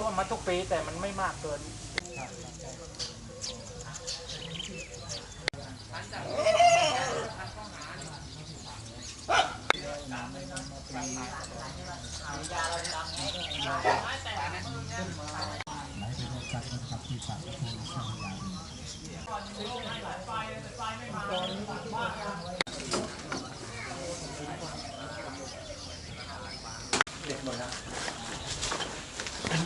ท่วมมาทุกปีแต่มันไม่มากเกินแ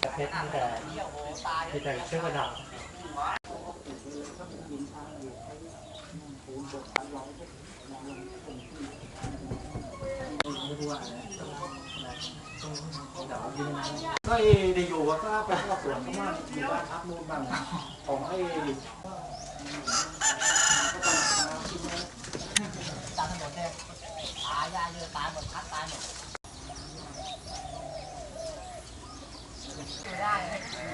แต่มีแต่เครื่องประดับก็ได้อยู่ว่าก็ไปเข้าสวนเขาบ้างมีบ้านพักนู่นบ้างของไอ้ตามถนนเนี่ยตายยาเยอะตายหมดพัดตายหมดไม่ได้มันเอาที่จ่ายเข้า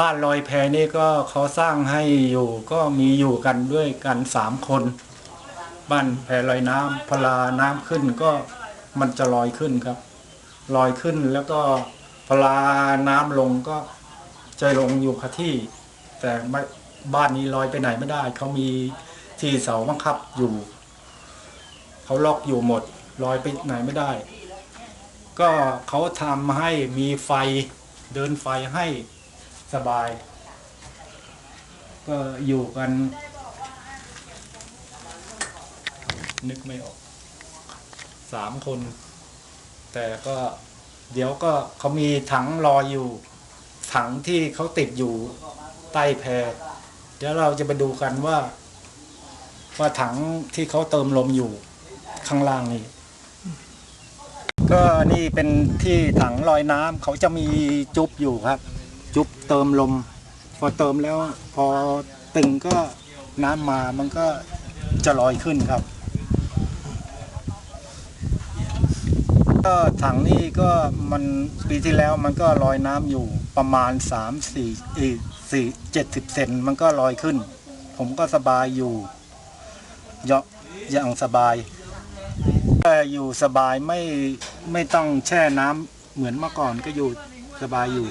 บ้านลอยแพนี่ก็เขาสร้างให้อยู่ก็มีอยู่กันด้วยกันสามคน บ้านแพลอยน้ำพลาน้ำขึ้นก็มันจะลอยขึ้นครับ ลอยขึ้นแล้วก็พลาน้ำลงก็จะลงอยู่กับที่ แต่บ้านนี้ลอยไปไหนไม่ได้ เขามีที่เสาบังคับอยู่ เขาล็อกอยู่หมดลอยไปไหนไม่ได้ ก็เขาทำให้มีไฟเดินไฟให้สบาย ก็อยู่กัน นึกไม่ออกสามคน แต่ก็เดี๋ยวก็เขามีถังรออยู่ ถังที่เขาติดอยู่ใต้แพเดี๋ยวเราจะไปดูกันว่า ว่าถังที่เขาเติมลมอยู่ข้างล่างนี่ ก็นี่เป็นที่ถังลอยน้ำเขาจะมีจุ๊บอยู่ครับ จุ๊บเติมลม พอเติมแล้ว พอตึงก็น้ำมามันก็จะลอยขึ้นครับ ก็ถังนี่ก็มันปีที่แล้วมันก็ลอยน้ำอยู่ประมาณสามสี่สี่เจ็ดสิบเซนมันก็ลอยขึ้น ผมก็สบายอยู่เยาะอย่างสบาย ก็อยู่สบายไม่ ไม่ต้องแช่น้ำเหมือนเมื่อก่อนก็อยู่สบายอยู่